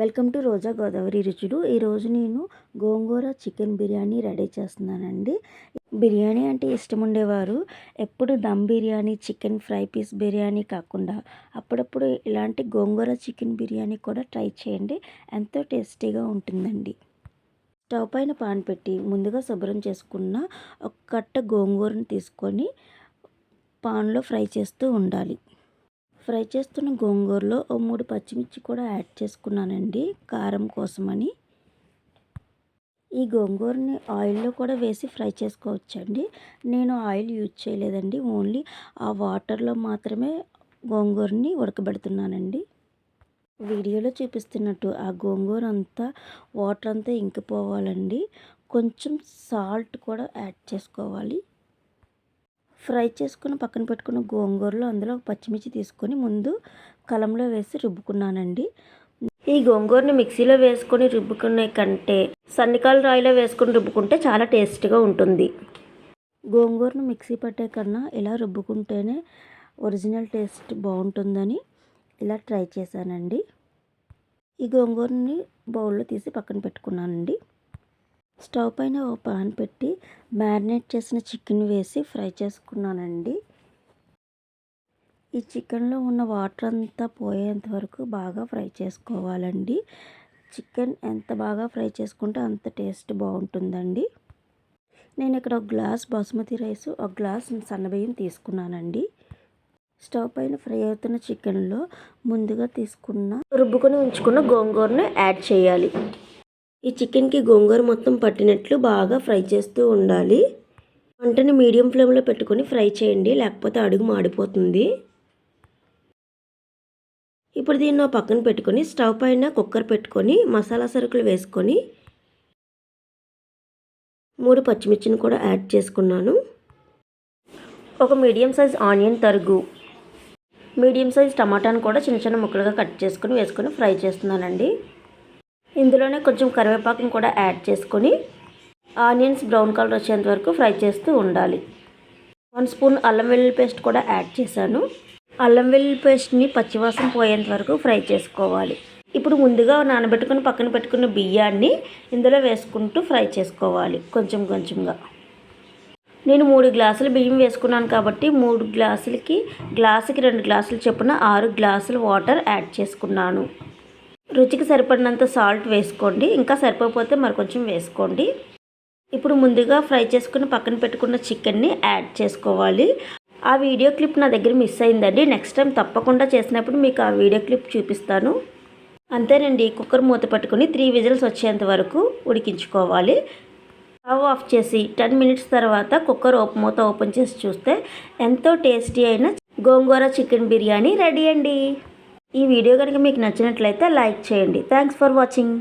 Welcome to రోజా గోదావరి రుచులు. ఈరోజు నేను గోంగూర చికెన్ బిర్యానీ రెడీ చేస్తున్నానండి. బిర్యానీ అంటే ఇష్టం ఉండేవారు. ఎప్పుడు dum biryani chicken fry piece biryani కాకుండా అప్పుడప్పుడు ఇలాంటి గోంగూర చికెన్ బిర్యానీ కూడా ట్రై చేయండి. ఎంతో టేస్టీగా ఉంటుందండి. స్టవ్ పైన పాన్ పెట్టి ముందుగా శుభ్రం చేసుకున్న ఒక కట్ట గోంగూరను తీసుకొని పాన్లో ఫ్రై చేస్తూ ఉండాలి. ఫ్రై చేస్తున్న గోంగూరలో ఓ మూడు పచ్చిమిర్చి కూడా యాడ్ చేసుకున్నానండి కారం కోసమని. ఈ గోంగూరని ఆయిల్లో కూడా వేసి ఫ్రై చేసుకోవచ్చండి. నేను ఆయిల్ యూజ్ చేయలేదండి ఓన్లీ ఆ వాటర్లో మాత్రమే గోంగూరని ఉడకబెడుతున్నానండి. వీడియోలో చూపిస్తున్నట్టు ఆ గోంగూర అంతా వాటర్ అంతా ఇంకిపోవాలండి. కొంచెం సాల్ట్ కూడా యాడ్ చేసుకోవాలి. ఫ్రై చేసుకుని పక్కన పెట్టుకున్న గోంగూరలో అందులో ఒక పచ్చిమిర్చి తీసుకొని ముందు కలంలో వేసి రుబ్బుకున్నానండి. ఈ గోంగూరని మిక్సీలో వేసుకొని రుబ్బుకునే కంటే సన్నికాల రాయిలో వేసుకొని రుబ్బుకుంటే చాలా టేస్ట్గా ఉంటుంది. గోంగూరను మిక్సీ పట్టే కన్నా ఇలా రుబ్బుకుంటేనే ఒరిజినల్ టేస్ట్ బాగుంటుందని ఇలా ట్రై చేశానండి. ఈ గోంగూరని బౌల్లో తీసి పక్కన పెట్టుకున్నానండి. స్టవ్ పైన ఓ పాన్ పెట్టి మ్యారినేట్ చేసిన చికెన్ వేసి ఫ్రై చేసుకున్నానండి. ఈ చికెన్లో ఉన్న వాటర్ అంతా పోయేంత వరకు బాగా ఫ్రై చేసుకోవాలండి. చికెన్ ఎంత బాగా ఫ్రై చేసుకుంటే అంత టేస్ట్ బాగుంటుందండి. నేను ఇక్కడ ఒక గ్లాస్ బాసుమతి రైస్ ఒక గ్లాస్ సన్నబియ్యం తీసుకున్నానండి. స్టవ్ పైన ఫ్రై అవుతున్న చికెన్లో ముందుగా తీసుకున్న రుబ్బుకొని ఉంచుకున్న గోంగూరను యాడ్ చేయాలి. ఈ చికెన్కి గోంగూర మొత్తం పట్టినట్లు బాగా ఫ్రై చేస్తూ ఉండాలి. వంటని మీడియం ఫ్లేమ్లో పెట్టుకొని ఫ్రై చేయండి లేకపోతే అడుగు మాడిపోతుంది. ఇప్పుడు దీన్ని పక్కన పెట్టుకొని స్టవ్ పైన కుక్కర్ పెట్టుకొని మసాలా సరుకులు వేసుకొని మూడు పచ్చిమిర్చిని కూడా యాడ్ చేసుకున్నాను. ఒక మీడియం సైజ్ ఆనియన్ తరుగు. మీడియం సైజ్ టమాటాను కూడా చిన్న చిన్న ముక్కలుగా కట్ చేసుకొని వేసుకొని ఫ్రై చేస్తున్నానండి. ఇందులోనే కొంచెం కరివేపాకును కూడా యాడ్ చేసుకొని ఆనియన్స్ బ్రౌన్ కలర్ వచ్చేంత వరకు ఫ్రై చేస్తూ ఉండాలి. వన్ స్పూన్ అల్లం వెల్లుల్లి పేస్ట్ కూడా యాడ్ చేశాను. అల్లం వెల్లుల్లి పేస్ట్ని పచ్చివాసన పోయేంత వరకు ఫ్రై చేసుకోవాలి. ఇప్పుడు ముందుగా నానబెట్టుకుని పక్కన పెట్టుకున్న బియ్యాన్ని ఇందులో వేసుకుంటూ ఫ్రై చేసుకోవాలి కొంచెం కొంచెంగా. నేను మూడు గ్లాసులు బియ్యం వేసుకున్నాను కాబట్టి మూడు గ్లాసులకి గ్లాసుకి రెండు గ్లాసులు చొప్పున ఆరు గ్లాసులు వాటర్ యాడ్ చేసుకున్నాను. రుచికి సరిపడినంత సాల్ట్ వేసుకోండి. ఇంకా సరిపోతే మరి కొంచెం వేసుకోండి. ఇప్పుడు ముందుగా ఫ్రై చేసుకుని పక్కన పెట్టుకున్న చికెన్ని యాడ్ చేసుకోవాలి. ఆ వీడియో క్లిప్ నా దగ్గర మిస్ అయిందండి. నెక్స్ట్ టైం తప్పకుండా చేసినప్పుడు మీకు ఆ వీడియో క్లిప్ చూపిస్తాను. అంతేనండి కుక్కర్ మూత పట్టుకుని త్రీ విజిల్స్ వచ్చేంత వరకు ఉడికించుకోవాలి. స్టవ్ ఆఫ్ చేసి టెన్ మినిట్స్ తర్వాత కుక్కర్ ఓపెన్ మూత ఓపెన్ చేసి చూస్తే ఎంతో టేస్టీ అయిన గోంగూర చికెన్ బిర్యానీ రెడీ అండి. ఈ వీడియో కనుక మీకు నచ్చినట్లయితే లైక్ చేయండి. Thanks for watching